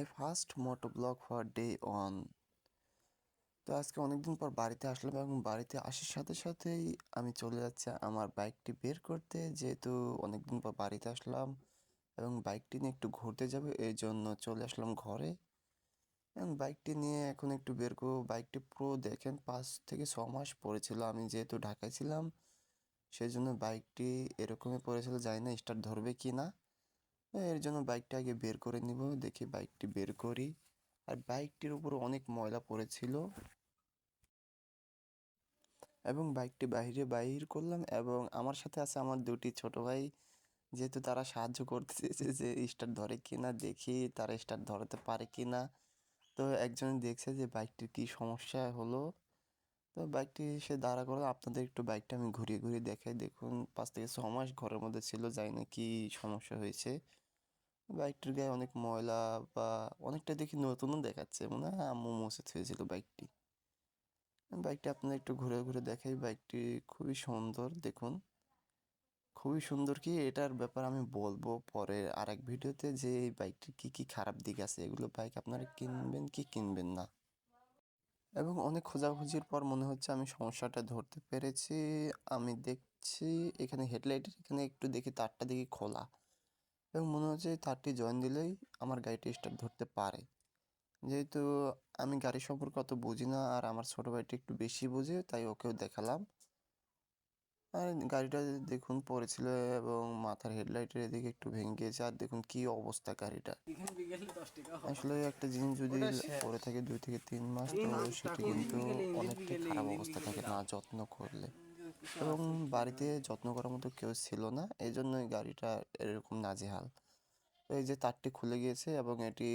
My first moto blog for day one তো আজকে অনেকদিন পর বাড়িতে আসলাম এবং বাড়িতে আসার সাথে সাথেই আমি চলে যাচ্ছি আমার বাইকটি বের করতে। যেহেতু অনেকদিন পর বাড়িতে আসলাম এবং বাইকটি নিয়ে একটু ঘুরতে যাবে, এই জন্য চলে আসলাম ঘরে। এবং বাইকটি নিয়ে এখন একটু বের করব। বাইকটি পুরো দেখেন পাঁচ থেকে ছ মাস পড়েছিল আমি যেহেতু ঢাকায় ছিলাম সেই জন্য বাইকটি এরকমই পড়েছিল জানি না স্টার্ট ধরবে কি না এর জন্য বাইকটা আগে বের করে নিব, দেখি বাইকটি বের করি। আর বাইকটির উপর অনেক ময়লা পড়েছিল। এবং বাইকটি বাইরে বাইর করলাম এবং আমার সাথে আছে আমার দুটি ছোট ভাই। যেহেতু তারা সাহায্য করতে চেয়েছে যে স্টার্ট ধরে কি না দেখি তারা স্টার্ট ধরাতে পারে কি না তো একজন দেখছে যে বাইকটির কি সমস্যা হলো। তো বাইকটি সে দাঁড়া করে আপনাদের একটু বাইকটা আমি ঘুরিয়ে ঘুরিয়ে দেখাই। দেখুন, পাঁচ থেকে ছ মাস ঘরের মধ্যে ছিল যাই না কি সমস্যা হয়েছে। বাইকটির গায়ে অনেক ময়লা বা অনেকটা দেখি নতুনও দেখাচ্ছে। মনে হয় আম্মু মুছে থুয়েছিল বাইকটি বাইকটি আপনাদের একটু ঘুরে ঘুরে দেখাই। বাইকটি খুবই সুন্দর, দেখুন। খুবই সুন্দর কি, এটার ব্যাপার আমি বলব পরে আর এক ভিডিওতে যে এই বাইকটির কী কী খারাপ দিক আছে, এগুলো বাইক আপনারা কিনবেন কি কিনবেন না। এবং অনেক খোঁজাখুঁজির পর মনে হচ্ছে আমি সমস্যাটা ধরতে পেরেছি। আমি দেখছি এখানে হেডলাইটের এখানে একটু দেখি তারটা দেখি খোলা। এবং মনে হচ্ছে তারটি জয়েন দিলেই আমার গাড়িটি স্টার্ট ধরতে পারে। যেহেতু আমি গাড়ি সম্পর্কে অত বুঝি না আর আমার ছোটো ভাইটি একটু বেশি বুঝে তাই ওকেও দেখালাম। আর গাড়িটা দেখুন পড়েছিল এবং মাথার হেডলাইটের এদিকে একটু ভেঙে গিয়েছে। আর দেখুন কি অবস্থা গাড়িটা। আসলে একটা জিনিস যদি পরে থাকে দুই থেকে তিন মাস তো সেটি কিন্তু অনেকটাই খারাপ অবস্থা থাকে না যত্ন করলে। এবং বাড়িতে যত্ন করার মতো কেউ ছিল না এই জন্য গাড়িটা এরকম নাজেহাল। এই যে তারটি খুলে গিয়েছে এবং এটি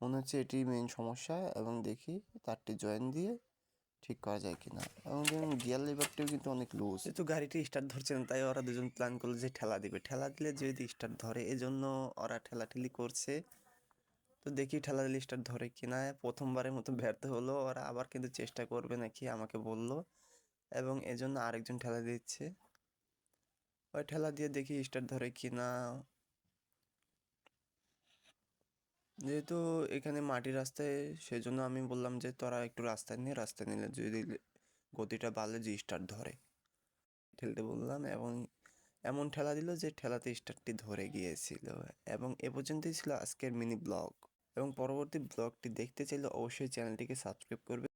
মনে হচ্ছে এটি মেন সমস্যা। এবং দেখি তারটি জয়েন দিয়ে ঠিক করা যায় কিনা? এবং দেখুন, গিয়ার লিভারটিও কিন্তু অনেক লুজ যেহেতু গাড়িটি স্টার্ট ধরছে না তাই ওরা দুজন প্ল্যান করল যে ঠেলা দিবে। ঠেলা দিলে যদি স্টার্ট ধরে, এজন্য ওরা ঠেলাঠেলি করছে। তো দেখি ঠেলা দিলে স্টার্ট ধরে কিনা। প্রথমবারের মতো ব্যর্থ হলো, ওরা আবার কিন্তু চেষ্টা করবে নাকি আমাকে বলল। এবং এজন্য আরেকজন ঠেলা দিচ্ছে। ওই ঠেলা দিয়ে দেখি স্টার্ট ধরে কিনা। যেহেতু এখানে মাটি রাস্তায়, সেজন্য আমি বললাম যে তোরা একটু রাস্তায় নিয়ে রাস্তায় নিলে যদি গতিটা বাড়লে যে স্টার্ট ধরে। ঠেলতে বললাম এবং এমন ঠেলা দিল যে ঠেলাতে স্টার্টটি ধরে গিয়েছিল এবং এ পর্যন্তই ছিল আজকের মিনি ব্লগ। এবং পরবর্তী ব্লগটি দেখতে চাইলে অবশ্যই চ্যানেলটিকে সাবস্ক্রাইব করবে।